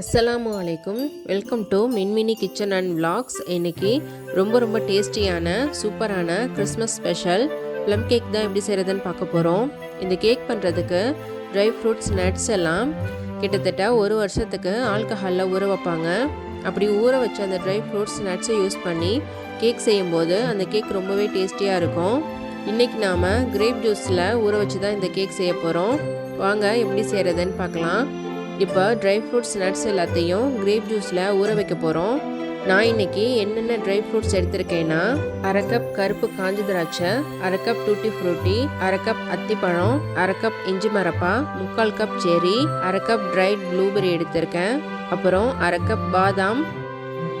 அஸ்ஸலாமு அலைக்கும். Welcome to Minmini kitchen and vlogs இன்னைக்கு ரொம்ப ரொம்ப டேஸ்டியான சூப்பரான கிறிஸ்மஸ் ஸ்பெஷல் ப்ளம் கேக் தான் எப்படி செய்கிறதுன்னு பார்க்க போகிறோம் இந்த கேக் பண்ணுறதுக்கு ட்ரை ஃப்ரூட்ஸ் நட்ஸ் எல்லாம் கிட்டத்தட்ட ஒரு வருஷத்துக்கு ஆல்கஹாலில் ஊற வைப்பாங்க. அப்படி ஊற வச்ச அந்த ட்ரை ஃப்ரூட்ஸ் நட்ஸை யூஸ் பண்ணி கேக் செய்யும்போது அந்த கேக் ரொம்பவே டேஸ்டியாக இருக்கும். இன்றைக்கி நாம் கிரேப் ஜூஸில் ஊற வச்சு தான் இந்த கேக் செய்ய போகிறோம் வாங்க எப்படி செய்கிறதுன்னு பார்க்கலாம். இப்போ ட்ரை ஃப்ரூட்ஸ் நட்ஸ் எல்லாத்தையும் கிரேப் ஜூஸில் ஊற வைக்க போகிறோம் நான் இன்னைக்கு என்னென்ன ட்ரை ஃப்ரூட்ஸ் எடுத்திருக்கேன்னா அரை கப் கருப்பு காஞ்ச திராட்சை அரை கப் டூட்டி ஃப்ரூட்டி அரை கப் அத்திப்பழம் அரை கப் இஞ்சி மரப்பா முக்கால் கப் செரி அரை கப் ட்ரைட் ப்ளூபெரி எடுத்திருக்கேன். அப்புறம் அரை கப் பாதாம்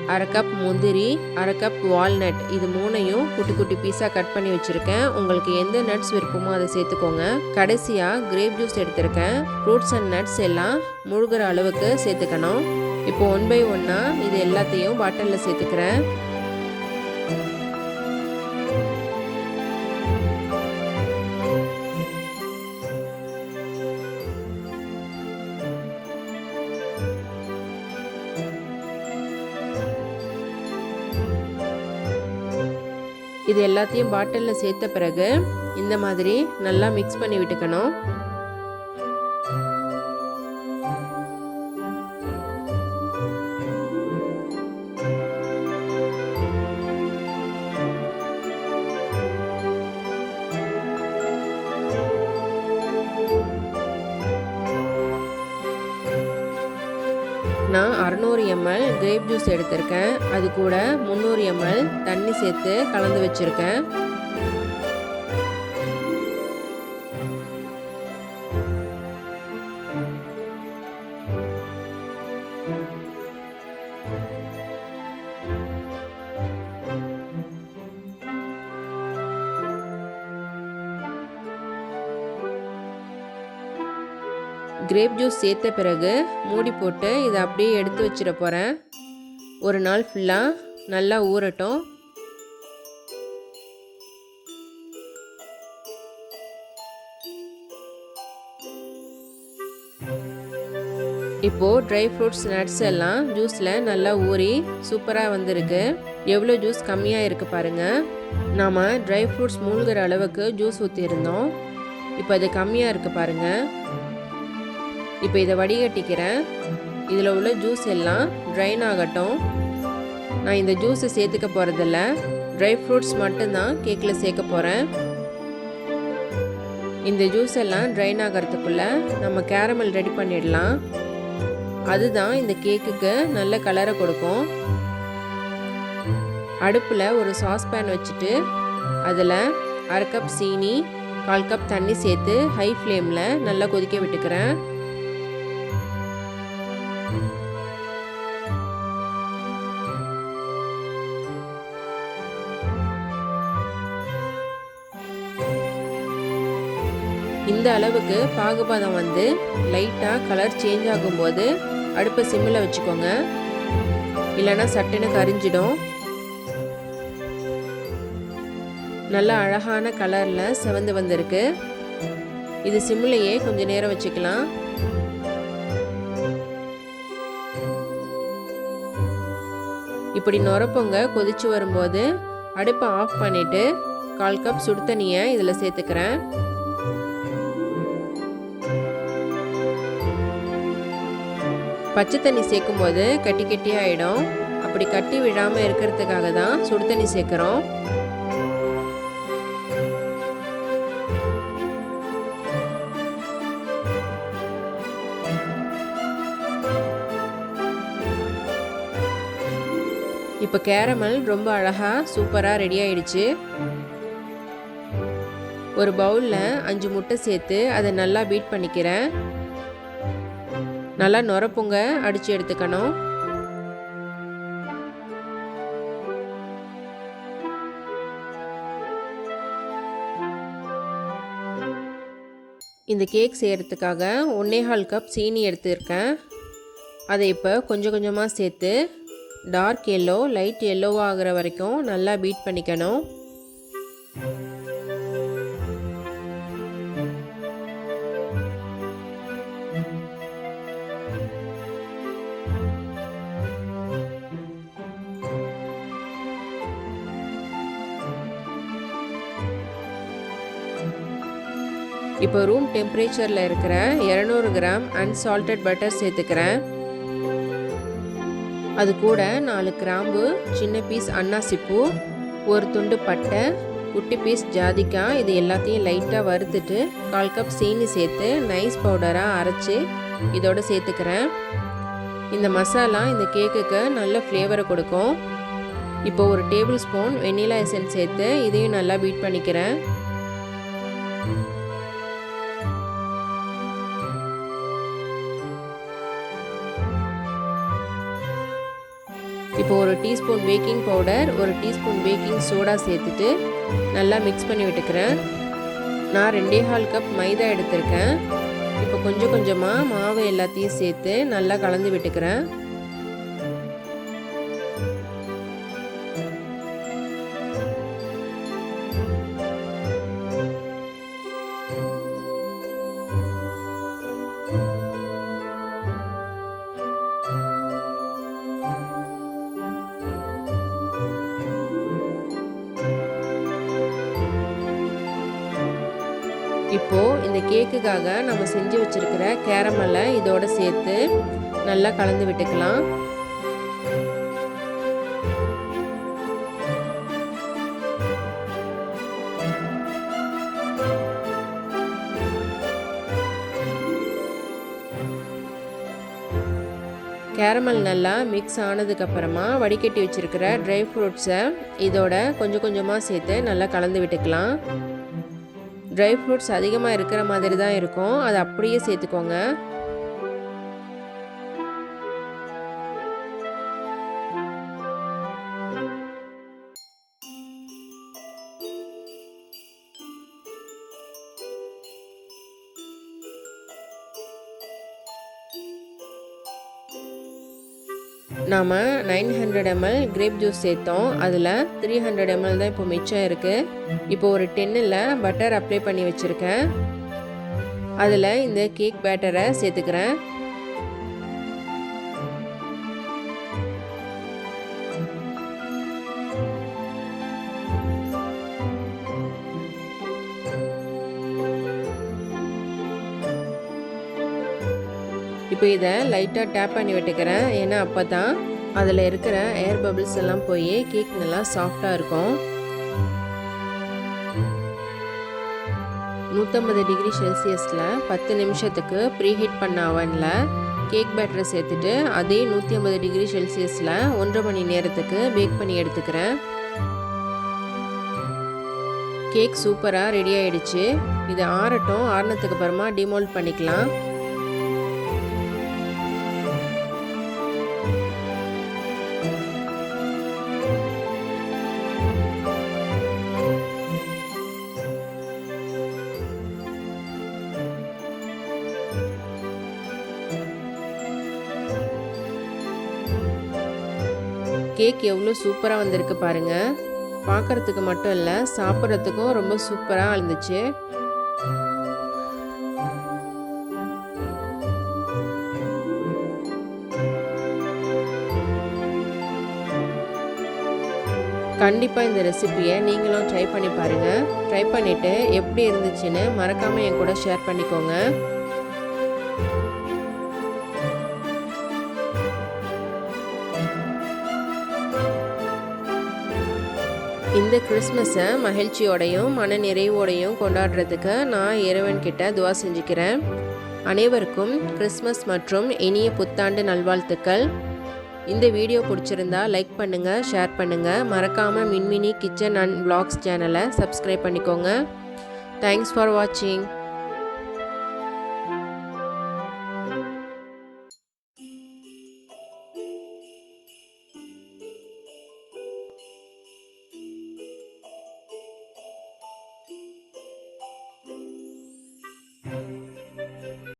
அரை கப் முந்திரி அரை கப் வால்நட் இது மூணையும் குட்டி குட்டி பீஸாக கட் பண்ணி வச்சுருக்கேன். உங்களுக்கு எந்த நட்ஸ் விருப்பமோ அதை சேர்த்துக்கோங்க. கடைசியாக கிரேப் ஜூஸ் எடுத்திருக்கேன். ஃப்ரூட்ஸ் அண்ட் நட்ஸ் எல்லாம் முழுகிற அளவுக்கு சேர்த்துக்கணும். இப்போ ஒன் பை ஒன்னாக இது எல்லாத்தையும் பாட்டிலில் சேர்த்துக்கிறேன். இது எல்லாத்தையும் பாட்டிலில் சேர்த்த பிறகு இந்த மாதிரி நல்லா மிக்ஸ் பண்ணி விட்டுக்கணும். நான் அறநூறு எம்எல் கிரேப் ஜூஸ் எடுத்திருக்கேன். அது கூட முந்நூறு எம்எல் தண்ணி சேர்த்து கலந்து வச்சுருக்கேன். கிரேப் ஜூஸ் சேர்த்த பிறகு மூடி போட்டு இதை அப்படியே எடுத்து வச்சிட போகிறேன் ஒரு நாள் ஃபுல்லாக நல்லா ஊறட்டும். இப்போது ட்ரை ஃப்ரூட்ஸ் நட்ஸ் எல்லாம் ஜூஸில் நல்லா ஊறி சூப்பராக வந்திருக்கு. எவ்வளோ ஜூஸ் கம்மியாக இருக்குது பாருங்கள் நாம் ட்ரை ஃப்ரூட்ஸ் மூழ்கிற அளவுக்கு ஜூஸ் ஊற்றிருந்தோம் இப்போ அது கம்மியாக இருக்குது பாருங்கள் இப்போ இதை வடிகட்டிக்கிறேன். இதில் உள்ள ஜூஸ் எல்லாம் ட்ரைன் ஆகட்டும். நான் இந்த ஜூஸை சேர்த்துக்க போகிறதில்ல ட்ரை ஃப்ரூட்ஸ் மட்டும்தான் கேக்கில் சேர்க்க போகிறேன் இந்த ஜூஸ் எல்லாம் ட்ரைன் ஆகிறதுக்குள்ளே நம்ம கேரமல் ரெடி பண்ணிடலாம். அதுதான் இந்த கேக்குக்கு நல்ல கலரை கொடுக்கும். அடுப்பில் ஒரு சாஸ்பேன் வச்சுட்டு அதில் அரை கப் சீனி கால் கப் தண்ணி சேர்த்து ஹை ஃப்ளேமில் நல்லா கொதிக்க விட்டுக்கிறேன். இந்த அளவுக்கு பாகுபாதம் வந்து லைட்டாக கலர் சேஞ்ச் ஆகும்போது அடுப்பை சிம்மில் வச்சுக்கோங்க. இல்லைன்னா சட்டுன்னு கரிஞ்சிடும். நல்லா அழகான கலரில் செவந்து வந்திருக்கு. இது சிம்மிலேயே கொஞ்சம் நேரம் வச்சுக்கலாம். இப்படி நுரப்பொங்க கொதிச்சு வரும்போது அடுப்பை ஆஃப் பண்ணிவிட்டு கால் கப் சுடு தண்ணியை இதில் சேர்த்துக்கிறேன். பச்சை தண்ணி சேர்க்கும் போது கட்டி கட்டி ஆகிடும் அப்படி கட்டி விழாமல் இருக்கிறதுக்காக தான் சுடு தண்ணி சேர்க்குறோம். இப்போ கேரமல் ரொம்ப அழகாக சூப்பராக ரெடி ஆயிடுச்சு. ஒரு பவுலில் அஞ்சு முட்டை சேர்த்து அதை நல்லா பீட் பண்ணிக்கிறேன். நல்லா நுரப்புங்க அடித்து எடுத்துக்கணும். இந்த கேக் செய்கிறதுக்காக ஒன்னேகால் கப் சீனி எடுத்துருக்கேன். அதை இப்போ கொஞ்சம் கொஞ்சமாக சேர்த்து டார்க் எல்லோ லைட் எல்லோவாக ஆகிற வரைக்கும் நல்லா பீட் பண்ணிக்கணும். இப்போ ரூம் டெம்பரேச்சரில் இருக்கிற இரநூறு கிராம் அன்சால்டட் பட்டர் சேர்த்துக்கிறேன். அது கூட நாலு கிராம்பு சின்ன பீஸ் அன்னாசிப்பூ ஒரு துண்டு பட்டை குட்டி பீஸ் ஜாதிக்காய் இது எல்லாத்தையும் லைட்டாக வறுத்துட்டு கால் கப் சீனி சேர்த்து நைஸ் பவுடராக அரைச்சி இதோடு சேர்த்துக்கிறேன். இந்த மசாலா இந்த கேக்குக்கு நல்ல ஃப்ளேவரை கொடுக்கும். இப்போ ஒரு டேபிள் ஸ்பூன் வெண்ணிலா எசன்ஸ் சேர்த்து இதையும் நல்லா பீட் பண்ணிக்கிறேன். இப்போ ஒரு டீஸ்பூன் பேக்கிங் பவுடர் ஒரு டீஸ்பூன் பேக்கிங் சோடா சேர்த்துட்டு நல்லா மிக்ஸ் பண்ணி விட்டுக்கிறேன். நான் ரெண்டே கால் கப் மைதா எடுத்திருக்கேன். இப்போ கொஞ்சம் கொஞ்சமாக மாவு எல்லாத்தையும் சேர்த்து நல்லா கலந்து விட்டுக்கிறேன். இப்போது இந்த கேக்குக்காக நம்ம செஞ்சு வச்சுருக்கிற கேரமலை இதோட சேர்த்து நல்லா கலந்து விட்டுக்கலாம். கேரமல் நல்லா மிக்ஸ் ஆனதுக்கப்புறமா வடிகட்டி வச்சுருக்கிற ட்ரை ஃப்ரூட்ஸை இதோட கொஞ்சம் கொஞ்சமாக சேர்த்து நல்லா கலந்து விட்டுக்கலாம். ட்ரை ஃப்ரூட்ஸ் அதிகமாக இருக்கிற மாதிரி தான் இருக்கும். அதை அப்படியே சேர்த்துக்கோங்க. நாம் nine hundred ML grape juice சேர்த்தோம். அதில் த்ரீ ஹண்ட்ரட் எம்எல் தான் இப்போ மிச்சம் இருக்குது இப்போ ஒரு டென்னில் பட்டர் அப்ளை பண்ணி வச்சுருக்கேன். அதில் இந்த கேக் பேட்டரை சேர்த்துக்கிறேன். இப்போ இதை லைட்டாக டேப் பண்ணி விட்டுக்கிறேன். ஏன்னா அப்போ தான் அதில் இருக்கிற ஏர் பபிள்ஸ் எல்லாம் போய் கேக் நல்லா சாஃப்டாக இருக்கும். நூற்றம்பது டிகிரி செல்சியஸில் பத்து நிமிஷத்துக்கு ப்ரீஹீட் பண்ண அவனில் கேக் பேட்டரை சேர்த்துட்டு அதே நூற்றி ஐம்பது டிகிரி செல்சியஸில் ஒன்றரை மணி நேரத்துக்கு பேக் பண்ணி எடுத்துக்கிறேன். கேக் சூப்பராக ரெடி ஆகிடுச்சு இது ஆறட்டும் ஆறுனதுக்கு அப்புறமா டிமோல்ட் பண்ணிக்கலாம். கேக் எவ்வளோ சூப்பராக வந்திருக்கு பாருங்கள் பார்க்குறதுக்கு மட்டும் இல்லை சாப்பிட்றதுக்கும் ரொம்ப சூப்பராக இருந்துச்சு. கண்டிப்பாக இந்த ரெசிப்பியை நீங்களும் ட்ரை பண்ணி பாருங்கள் ட்ரை பண்ணிவிட்டு எப்படி இருந்துச்சுன்னு மறக்காமல் என் கூட ஷேர் பண்ணிக்கோங்க. இந்த கிறிஸ்மஸை மகிழ்ச்சியோடையும் மன நிறைவோடையும் கொண்டாடுறதுக்கு நான் இறைவன்கிட்ட துவா செஞ்சுக்கிறேன். அனைவருக்கும் கிறிஸ்மஸ் மற்றும் இனிய புத்தாண்டு நல்வாழ்த்துக்கள். இந்த வீடியோ பிடிச்சிருந்தா லைக் பண்ணுங்கள் ஷேர் பண்ணுங்கள் மறக்காமல் மின்மினி கிச்சன் அண்ட் வ்ளாக்ஸ் சேனலை சப்ஸ்கிரைப் பண்ணிக்கோங்க. தேங்க்ஸ் ஃபார் வாட்சிங்